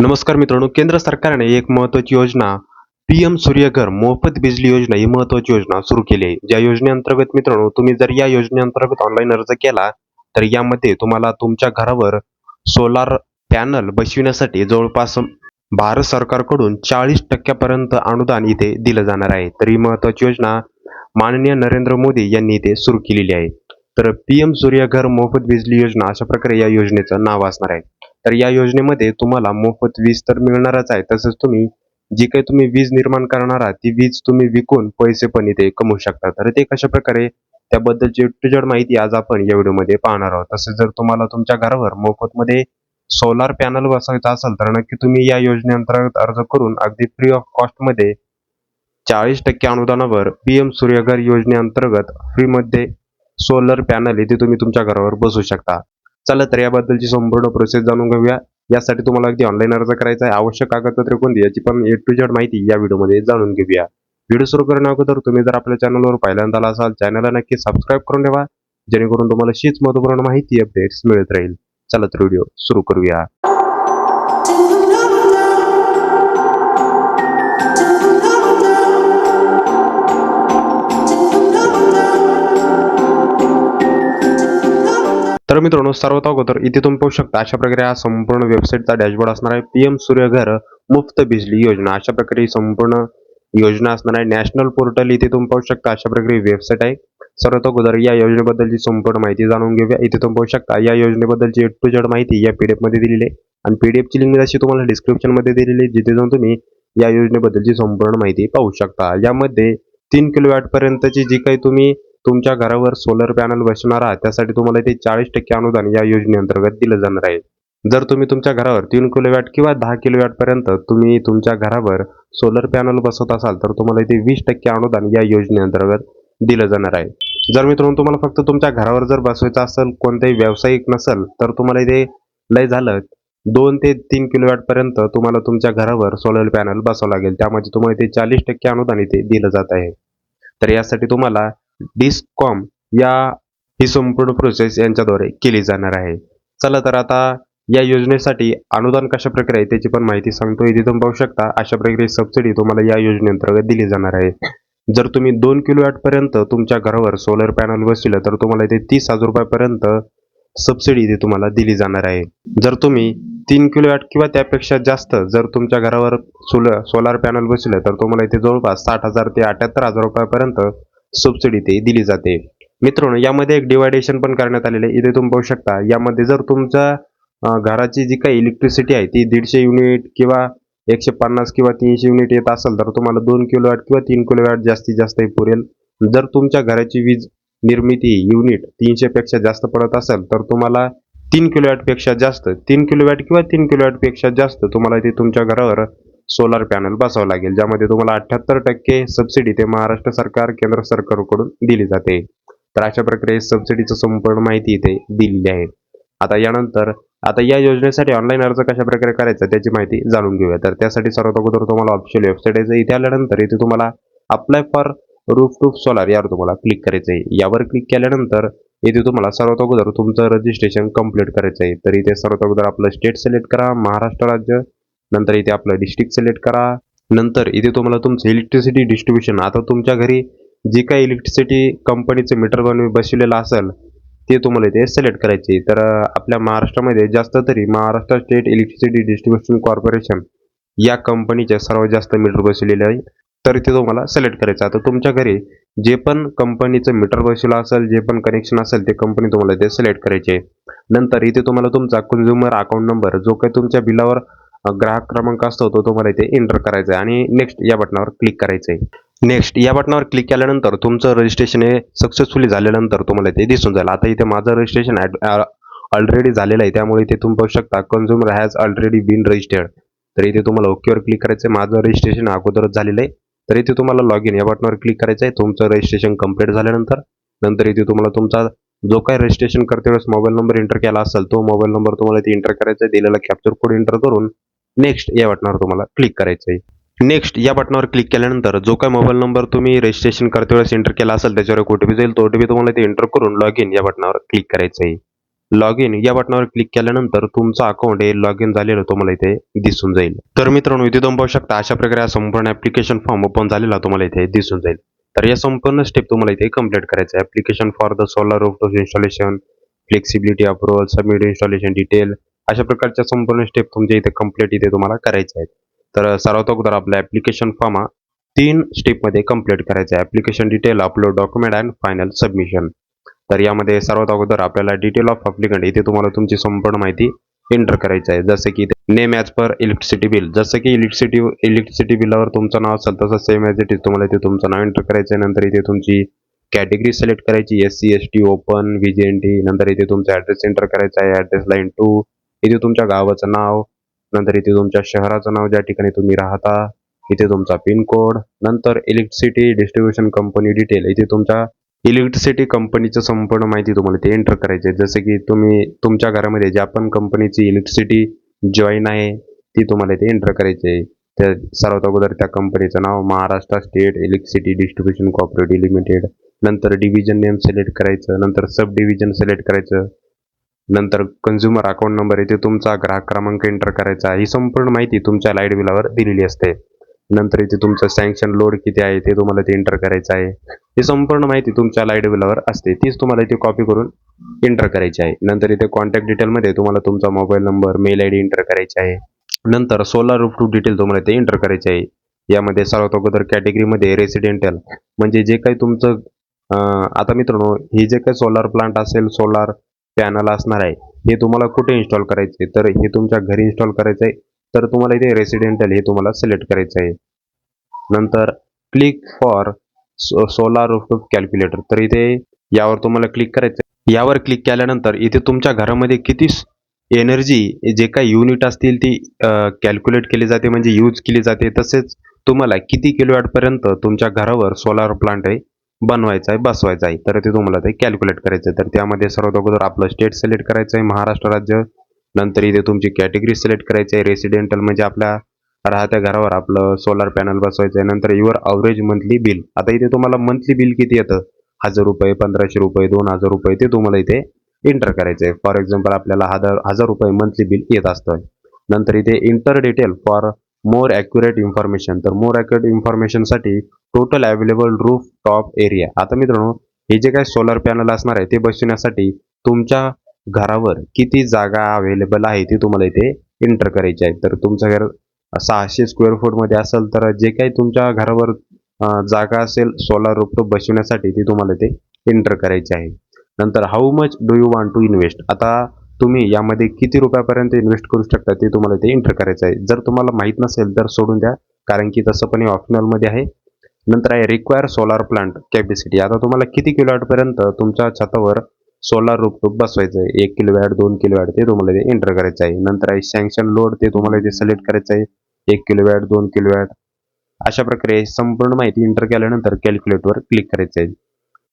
नमस्कार मित्रांनो केंद्र सरकारने एक महत्वाची योजना पी एम सूर्यघर मोफत बिजली योजना ही महत्वाची योजना सुरू केली आहे. ज्या योजनेअंतर्गत मित्रांनो तुम्ही जर या योजनेअंतर्गत ऑनलाईन अर्ज केला तर यामध्ये तुम्हाला तुमच्या घरावर सोलार पॅनल बसविण्यासाठी जवळपास भारत सरकारकडून चाळीस टक्क्यापर्यंत अनुदान इथे दिलं जाणार आहे. तर ही महत्वाची योजना माननीय नरेंद्र मोदी यांनी इथे सुरू केलेली आहे. तर पी एम सूर्यघर मोफत बिजली योजना अशा प्रकारे या योजनेचं नाव असणार आहे. तर या योजनेमध्ये तुम्हाला मोफत वीज तर मिळणारच आहे. तसंच तुम्ही जी काही तुम्ही वीज निर्माण करणार आहात ती वीज तुम्ही विकून पैसे पण इथे कमवू शकता. तर ते कशा प्रकारे त्याबद्दलची टू जेड माहिती आज आपण या व्हिडिओमध्ये पाहणार आहोत. तसेच जर तुम्हाला तुमच्या घरावर मोफतमध्ये सोलार पॅनल बसवायचा असेल तर नक्की तुम्ही या योजनेअंतर्गत अर्ज करून अगदी फ्री ऑफ कॉस्टमध्ये चाळीस टक्के अनुदानावर पीएम सूर्यघर योजनेअंतर्गत फ्रीमध्ये सोलर पॅनल इथे तुम्ही तुमच्या घरावर बसू शकता. चला तर याबद्दलची संपूर्ण प्रोसेस जाणून घेऊया. यासाठी तुम्हाला अगदी ऑनलाईन अर्ज करायचा आहे. आवश्यक कागदपत्रे कोणती याची पण ए टू जेड माहिती या व्हिडिओमध्ये जाणून घेऊया. व्हिडिओ सुरू करण्या अगोदर तुम्ही जर आपल्या चॅनलवर पहिल्यांदा आला असाल चॅनलला नक्की सबस्क्राईब करून ठेवा. जेणेकरून तुम्हाला शीच महत्त्वपूर्ण माहिती अपडेट्स मिळत राहील. चला तर व्हिडिओ सुरू करूया. तर मित्रांनो सर्वात अगोदर इथे तुम्ही पाहू शकता अशा प्रकारे हा संपूर्ण वेबसाईटचा डॅशबोर्ड असणार आहे. पीएम सूर्यघर मुफ्त बिजली योजना. अशा प्रकारे संपूर्ण योजना असणार आहे. नॅशनल पोर्टल इथे तुम्ही पाहू शकता अशा प्रकारे वेबसाईट आहे. सर्वात अगोदर या योजनेबद्दलची संपूर्ण माहिती जाणून घेऊया. इथे तुम्ही पाहू शकता या योजनेबद्दलची टू जेड माहिती या पीडीएफमध्ये दिलेली आहे. आणि पीडीएफची लिंक अशी तुम्हाला डिस्क्रिप्शनमध्ये दिलेली आहे जिथे जाऊन तुम्ही या योजनेबद्दलची संपूर्ण माहिती पाहू शकता. यामध्ये तीन किलो पर्यंतची जी काही तुम्ही तुमच्या घरावर सोलर पॅनल बसणार आहात त्यासाठी तुम्हाला इथे चाळीस टक्के अनुदान या योजनेअंतर्गत दिलं जाणार आहे. जर तुम्ही तुमच्या घरावर तीन किलोवॅट किंवा दहा किलोवॅट पर्यंत तुम्ही तुमच्या घरावर सोलर पॅनल बसवत असाल तर तुम्हाला इथे वीस टक्के अनुदान या योजनेअंतर्गत दिलं जाणार आहे. जर मित्रांनो तुम्हाला फक्त तुमच्या घरावर जर बसवायचं असेल कोणताही व्यावसायिक नसेल तर तुम्हाला इथे लय झालं दोन ते तीन किलोवॅट पर्यंत तुम्हाला तुमच्या घरावर सोलर पॅनल बसवावं लागेल. त्यामध्ये तुम्हाला इथे चाळीस टक्के अनुदान इथे दिलं जात आहे. तर यासाठी तुम्हाला डिस्कॉम या ही संपूर्ण प्रोसेस यांच्याद्वारे केली जाणार आहे. चला तर आता या योजनेसाठी अनुदान कशा प्रकारे आहे त्याची पण माहिती सांगतो इथे तुम्ही पाहू शकता अशा प्रकारे सबसिडी तुम्हाला या योजनेअंतर्गत दिली जाणार आहे. जर तुम्ही दोन किलो पर्यंत तुमच्या घरावर सोलर पॅनल बसविलं तर तुम्हाला इथे तीस हजार रुपयापर्यंत सबसिडी इथे तुम्हाला दिली जाणार आहे. जर तुम्ही तीन किलो किंवा त्यापेक्षा जास्त जर तुमच्या घरावर सोलर सोलार पॅनल बसविलं तर तुम्हाला इथे जवळपास साठ हजार ते अठ्याहत्तर हजार रुपयापर्यंत सबसिडी ते दिली जाते. मित्रांनो यामध्ये एक डिवायडेशन पण करण्यात आलेलं आहे. इथे तुम्ही पाहू शकता यामध्ये जर तुमच्या घराची जी काही इलेक्ट्रिसिटी आहे ती दीडशे युनिट किंवा एकशे पन्नास किंवा तीनशे युनिट येत असेल तर तुम्हाला दोन किलो वॅट किंवा तीन किलो वॅट जास्तीत जास्तही पुरेल. जर तुमच्या घराची वीज निर्मिती युनिट तीनशेपेक्षा जास्त पडत असेल तर तुम्हाला तीन किलो जास्त तीन किलो वॅट किंवा तीन किलो जास्त तुम्हाला ते तुमच्या घरावर सोलार पॅनल बसावं लागेल ज्यामध्ये तुम्हाला अठ्याहत्तर टक्के सबसिडी ते महाराष्ट्र सरकार केंद्र सरकारकडून दिली जाते. तर अशा प्रकारे सबसिडीचं संपूर्ण माहिती इथे दिलेली आहे. आता यानंतर आता या योजनेसाठी ऑनलाईन अर्ज कशा प्रकारे करायचा त्याची माहिती जाणून घेऊया. तर त्यासाठी सर्वात अगोदर तुम्हाला ऑफिशियल वेबसाईट आहे इथे आल्यानंतर इथे तुम्हाला apply for roof top solar यावर तुम्हाला क्लिक करायचं आहे. यावर क्लिक केल्यानंतर इथे तुम्हाला सर्वात अगोदर तुमचं रजिस्ट्रेशन कंप्लीट करायचं आहे. तर इथे सर्वात अगोदर आपलं स्टेट सिलेक्ट करा महाराष्ट्र राज्य नंतर इथे आपलं डिस्ट्रिक्ट सिलेक्ट करा. नंतर इथे तुम्हाला तुमचं इलेक्ट्रिसिटी डिस्ट्रीब्युशन आता तुमच्या घरी जी काही इलेक्ट्रिसिटी कंपनीचं मीटर बनवून बसवलेलं असेल ते तुम्हाला इथे सिलेक्ट करायचे. तर आपल्या महाराष्ट्रामध्ये जास्त तरी Maharashtra state electricity distribution corporation या कंपनीचे सर्वात जास्त मीटर बसवलेले आहे. तर इथे तुम्हाला सिलेक्ट करायचं. आता तुमच्या घरी जे पण कंपनीचं मीटर बसवलं असेल जे पण कनेक्शन असेल ते कंपनी तुम्हाला इथे सिलेक्ट करायचे. नंतर इथे तुम्हाला तुमचा कंझ्युमर अकाउंट नंबर जो काही तुमच्या बिलावर ग्राहक क्रमांक असतो तो तुम्हाला इथे एंटर करायचा आहे. आणि नेक्स्ट या बटनावर क्लिक करायचं आहे. नेक्स्ट या बटनावर क्लिक केल्यानंतर तुमचं रजिस्ट्रेशन हे सक्सेसफुली झाल्यानंतर तुम्हाला इथे दिसून जाईल. आता इथे माझं रजिस्ट्रेशन ऑलरेडी झालेलं आहे. त्यामुळे इथे तुम्ही पाहू शकता consumer has already been registered तर इथे तुम्हाला ओकेवर क्लिक करायचं आहे. माझं रजिस्ट्रेशन अगोदरच झालेलं आहे. तर इथे तुम्हाला लॉग इन या बटनावर क्लिक करायचं आहे. तुमचं रजिस्ट्रेशन कंप्लीट झाल्यानंतर नंतर इथे तुम्हाला तुमचा जो काही रजिस्ट्रेशन करते वेळेस मोबाईल नंबर एंटर केला असेल तो मोबाईल नंबर तुम्हाला इथे एंटर करायचा आहे. दिलेला कॅप्चर कोड एंटर करून नेक्स्ट या बटनावर तुम्हाला क्लिक करायचं आहे नेक्स्ट या बटनावर क्लिक केल्यानंतर जो काही मोबाईल नंबर तुम्ही रजिस्ट्रेशन करते वेळेस एंटर केला असेल त्याच्यावर एक ओटीपी जाईल. तो ओटीपी तुम्हाला इथे एंटर करून लॉग इन या बटनावर क्लिक करायचं आहे लॉग इन या बटनावर क्लिक केल्यानंतर तुमचं अकाउंट हे लॉग इन झालेलं तुम्हाला इथे दिसून जाईल. तर मित्रांनो इथे तुम्ही पाहू शकता अशा प्रकारे हा संपूर्ण ऍप्लिकेशन फॉर्म ओपन झालेला तुम्हाला इथे दिसून जाईल. तर या संपूर्ण स्टेप तुम्हाला इथे कंप्लीट करायचं आहे application for the solar roof installation flexibility approval submit installation detail अशा प्रकारच्या संपूर्ण स्टेप तुमच्या इथे कंप्लीट इथे तुम्हाला करायचे आहेत. तर सर्वात अगोदर आपला ऍप्लिकेशन फॉर्म हा तीन स्टेपमध्ये कंप्लीट करायचा आहे. Application detail upload document and final submission तर यामध्ये सर्वात अगोदर आपल्याला डिटेल ऑफ अप्लिकंट इथे तुम्हाला तुमची संपूर्ण माहिती एंटर करायचं आहे. जसं की name as per electricity bill जसं की इलेक्ट्रिसिटी इलेक्ट्रिसिटी बिलावर तुमचं नाव असेल तसं सेम ॲज इट इज तुम्हाला इथे तुमचं नाव एंटर करायचं आहे. नंतर इथे तुमची कॅटेगरी सिलेक्ट करायची S C S T open V J N T नंतर इथे तुमचा ॲड्रेस एंटर करायचा आहे. ॲड्रेस लाईन टू इथे तुमच्या गावाचं नाव नंतर इथे तुमच्या शहराचं नाव ज्या ठिकाणी तुम्ही राहता इथे तुमचा पिनकोड नंतर इलेक्ट्रिसिटी डिस्ट्रीब्युशन कंपनी डिटेल इथे तुमच्या इलेक्ट्रिसिटी कंपनीचं संपूर्ण माहिती तुम्हाला ते एंटर करायची आहे. की तुम्ही तुमच्या घरामध्ये ज्या पण कंपनीची इलेक्ट्रिसिटी जॉईन आहे ती तुम्हाला ते एंटर करायची आहे. त्या सर्वात अगोदर त्या कंपनीचं नाव Maharashtra state electricity distribution cooperative limited नंतर डिव्हिजन नेम सिलेक्ट करायचं नंतर सब डिव्हिजन सिलेक्ट करायचं. नंतर कन्झ्युमर अकाउंट नंबर इथे तुमचा ग्राहक क्रमांक एंटर करायचा ही संपूर्ण माहिती तुमच्या लाइट बिलावर दिलेली असते. नंतर इथे तुमचं सँक्शन लोड किती आहे ते तुम्हाला ते एंटर करायचं आहे. ही संपूर्ण माहिती तुमच्या लाइट बिलावर असते. तीच तुम्हाला इथे कॉपी करून एंटर करायची आहे. नंतर इथे कॉन्टॅक्ट डिटेलमध्ये तुम्हाला तुमचा mobile number mail I D enter करायची आहे. नंतर सोलार रूफ टू डिटेल तुम्हाला ते एंटर करायचे आहे. यामध्ये सर्वात अगोदर कॅटेगरीमध्ये रेसिडेंटल म्हणजे जे काही तुमचं आता मित्रांनो हे जे काही सोलार प्लांट असेल सोलार पॅनल असणार आहे. हे तुम्हाला कुठे इन्स्टॉल करायचे तर हे तुमच्या घरी इन्स्टॉल करायचं आहे तर तुम्हाला इथे रेसिडेंटल हे तुम्हाला सिलेक्ट करायचं आहे नंतर click for solar rooftop calculator तर इथे यावर तुम्हाला क्लिक करायचं आहे. यावर क्लिक केल्यानंतर इथे तुमच्या घरामध्ये किती एनर्जी जे काही युनिट असतील ती कॅल्क्युलेट केली जाते म्हणजे यूज केली जाते. तसेच तुम्हाला किती किलोवॅटपर्यंत तुमच्या घरावर सोलार प्लांट आहे बनवायचा आहे बसवायचा आहे. तर ते तुम्हाला ते कॅल्क्युलेट करायचं आहे. तर त्यामध्ये सर्वात अगोदर आपलं स्टेट सिलेक्ट करायचं आहे महाराष्ट्र राज्य. नंतर इथे तुमची कॅटेगरी सिलेक्ट करायची आहे रेसिडेंटल म्हणजे आपल्या राहत्या घरावर आपलं सोलार पॅनल बसवायचं आहे. नंतर युअर अवरेज मंथली बिल आता इथे तुम्हाला मंथली बिल किती येतं? हजार रुपये पंधराशे रुपये दोन हजार रुपये ते तुम्हाला इथे एंटर करायचं आहे. फॉर एक्झाम्पल आपल्याला हजार हजार रुपये मंथली बिल येत असतं. नंतर इथे enter detail for more accurate information तर more accurate इन्फॉर्मेशनसाठी total available roof top area आता मित्रांनो हे जे काही सोलर पॅनल असणार आहे ते बसवण्यासाठी तुमच्या घरावर किती जागा अवेलेबल आहे ती तुम्हाला इथे एंटर करायची आहे तर तुमचं घर सहाशे स्क्वेअर फूटमध्ये असेल तर जे काही तुमच्या घरावर जागा असेल सोलार रूपटॉप बसवण्यासाठी ती तुम्हाला इथे एंटर करायची आहे. नंतर how much do you want to invest आता तुम्ही यामध्ये किती रुपयापर्यंत इन्व्हेस्ट करू शकता ते तुम्हाला ते एंटर करायचं आहे. जर तुम्हाला माहीत नसेल तर सोडून द्या कारण की तसं पण हे ऑप्शनलमध्ये आहे. नंतर आहे रिक्वायर सोलार प्लांट कॅपॅसिटी आता तुम्हाला किती किलोवॅटपर्यंत तुमच्या छतावर सोलार रूपटूप बसवायचं आहे? एक किलोवॅट दोन किलोवॅट ते तुम्हाला ते एंटर करायचं आहे. नंतर आहे सँक्शन लोड ते तुम्हाला ते सिलेक्ट करायचं आहे. एक किलोवॅट दोन किलोवॅट अशा प्रकारे संपूर्ण माहिती एंटर केल्यानंतर कॅल्क्युलेटवर क्लिक करायचं आहे.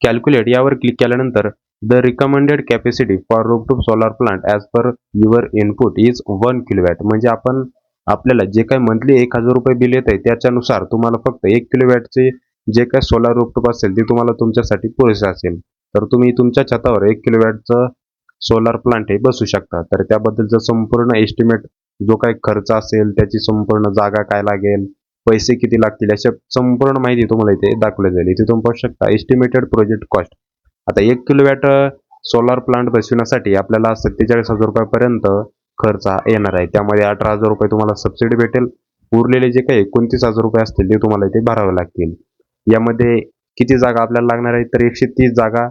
कॅल्क्युलेट यावर क्लिक केल्यानंतर the recommended capacity for rooftop solar plant as per your input is one kilowatt म्हणजे आपण आपल्याला जे काही मंथली एक हजार रुपये बिल येत आहे त्याच्यानुसार तुम्हाला फक्त एक किलोवॅटचे जे काही सोलार रूपटॉप असेल ते तुम्हाला तुमच्यासाठी पुरेसे असेल. तर तुम्ही तुमच्या छतावर एक किलोवॅटचं सोलार प्लांट हे बसू शकता. तर त्याबद्दलचं संपूर्ण एस्टिमेट जो काही खर्च असेल त्याची संपूर्ण जागा काय लागेल पैसे किती लागतील अशा संपूर्ण माहिती तुम्हाला इथे दाखवली जाईल. इथे तुम्ही पाहू शकता एस्टिमेटेड प्रोजेक्ट कॉस्ट आता एक किलोवॅट सोलार प्लांट बसविण्यासाठी आपल्याला सत्तेचाळीस हजार रुपयापर्यंत खर्च येणार आहे. त्यामध्ये अठरा हजार रुपये तुम्हाला सबसिडी भेटेल. उरलेले जे काही एकोणतीस हजार रुपये असतील ते तुम्हाला इथे भरावे लागतील. यामध्ये किती जागा आपल्याला लागणार आहे तर एकशे तीस जागा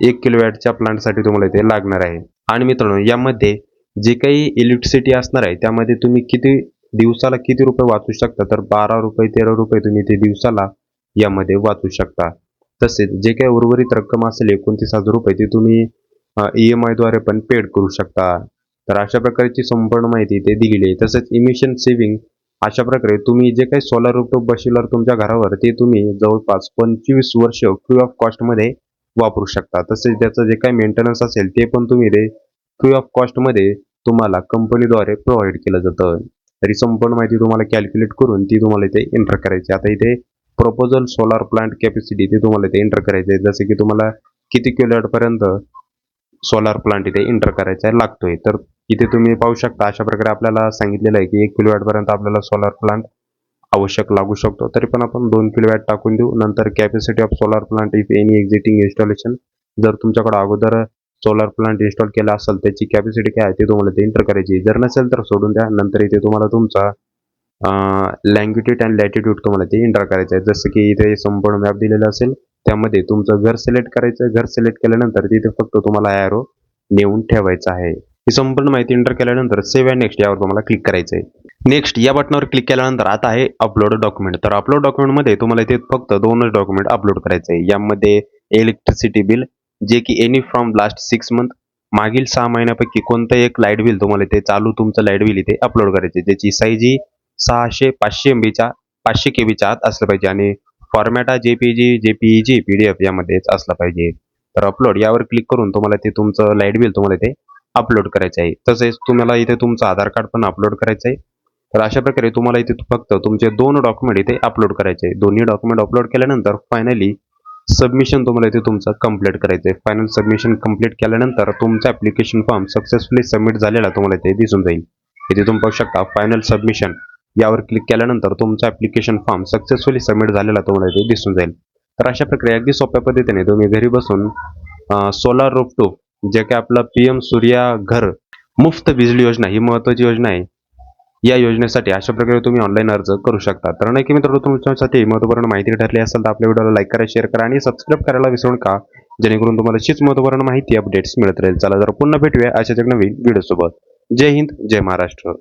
एक किलोवॅटच्या प्लांटसाठी तुम्हाला इथे लागणार आहे. आणि मित्रांनो यामध्ये जे काही इलेक्ट्रिसिटी असणार आहे त्यामध्ये तुम्ही किती दिवसाला किती रुपये वाचू शकता? तर बारा रुपये तेरा रुपये तुम्ही ते दिवसाला यामध्ये वाचू शकता. तसेच जे काही उर्वरित रक्कम असेल एकोणतीस हजार रुपये ती तुम्ही ई एम आयद्वारे पण पेड करू शकता. तर अशा प्रकारची संपूर्ण माहिती इथे दिलेली आहे. तसेच इमिशन सेव्हिंग अशा प्रकारे तुम्ही जे काही सोलार रूपटॉप बसवल्यावर तुमच्या घरावर ते तुम्ही जवळपास पंचवीस वर्ष फ्री ऑफ कॉस्टमध्ये वापरू शकता. तसेच त्याचं जे काही मेंटेनन्स असेल ते पण तुम्ही ते फ्री ऑफ कॉस्टमध्ये तुम्हाला कंपनीद्वारे प्रोव्हाइड केलं जातं. तरी संपूर्ण माहिती तुम्हाला कॅल्क्युलेट करून ती तुम्हाला इथे एंटर करायची आता इथे प्रपोजल सोलार प्लांट कॅपॅसिटी ते तुम्हाला इथे एंटर करायचं आहे जसे की तुम्हाला किती किलोवॅटपर्यंत सोलार प्लांट इथे इंटर करायचा लागतोय. तर इथे तुम्ही पाहू शकता अशा प्रकारे आपल्याला सांगितलेलं आहे की एक किलोवॅटपर्यंत आपल्याला सोलार प्लांट आवश्यक लागू शकतो. तरी पण आपण दोन किलोवॅट टाकून देऊ. नंतर capacity of solar plant if any existing installation जर तुमच्याकडे अगोदर सोलार प्लांट इन्स्टॉल केला असेल त्याची कॅपॅसिटी काय आहे ते तुम्हाला ते एंटर करायची जर नसेल तर सोडून द्या. नंतर इथे तुम्हाला तुमचा लँग्युट्यूड अँड लॅटिट्यूड तुम्हाला ते इंटर करायचं आहे. जसं की इथे संपूर्ण मॅप दिलेला असेल त्यामध्ये तुमचं घर सिलेक्ट करायचं घर सिलेक्ट केल्यानंतर तिथे फक्त तुम्हाला ॲरो नेऊन ठेवायचं आहे. ही संपूर्ण माहिती एंटर केल्यानंतर सेव्ह अँड नेक्स्ट यावर तुम्हाला क्लिक करायचं आहे. नेक्स्ट या बटनावर क्लिक केल्यानंतर आता आहे अपलोड डॉक्युमेंट तर अपलोड डॉक्युमेंटमध्ये तुम्हाला इथे फक्त दोनच डॉक्युमेंट अपलोड करायचं आहे. यामध्ये इलेक्ट्रिसिटी बिल जे की any from last six month मागील सहा महिन्यापैकी कोणतं एक लाइट बिल तुम्हाला इथे चालू तुमचं लाइट बिल इथे अपलोड करायचे ज्याची साईज ही सहाशे पाचशे एम बीच्या पाचशे के बीच्या आत असलं पाहिजे आणि फॉर्मॅट हा J P G J P G P D F यामध्येच असला पाहिजे. तर अपलोड यावर क्लिक करून तुम्हाला ते तुमचं लाइट बिल तुम्हाला इथे अपलोड करायचं आहे. तसेच तुम्हाला इथे तुमचं आधार कार्ड पण अपलोड करायचं आहे. तर अशा प्रकारे तुम्हाला इथे फक्त तुमचे दोन डॉक्युमेंट इथे अपलोड करायचे आहे. दोन्ही डॉक्युमेंट अपलोड केल्यानंतर फायनली सबमिशन तुम्हाला इथे तुमचं कंप्लीट करायचं आहे. फायनल सबमिशन कंप्लीट केल्यानंतर तुमचा ॲप्लिकेशन फॉर्म सक्सेसफुली सबमिट झालेला तुम्हाला इथे दिसून जाईल. इथे तुम्ही पाहू शकता फायनल सबमिशन यावर क्लिक केल्यानंतर तुमचा ॲप्लिकेशन फॉर्म सक्सेसफुली सबमिट झालेला तुम्हाला इथे दिसून जाईल. तर अशा प्रकारे अगदी सोप्या पद्धतीने तुम्ही घरी बसून सोलार रोपटो जे काय आपलं पी एम सूर्या घर मुफ्त बिजली योजना ही महत्त्वाची योजना आहे. या योजनेसाठी अशा प्रकारे तुम्ही ऑनलाईन अर्ज करू शकता. तर नाही की मित्र तुमच्यासाठी महत्त्वपूर्ण माहिती ठरली असेल तर आपल्या व्हिडिओला लाईक करा शेअर करा आणि सबस्क्राईब करायला विसरू नका. जेणेकरून तुम्हाला अशीच महत्त्वपूर्ण माहिती अपडेट्स मिळत राहील. चला जर पुन्हा भेटूया अशाच एक नवीन व्हिडिओसोबत जय हिंद जय महाराष्ट्र.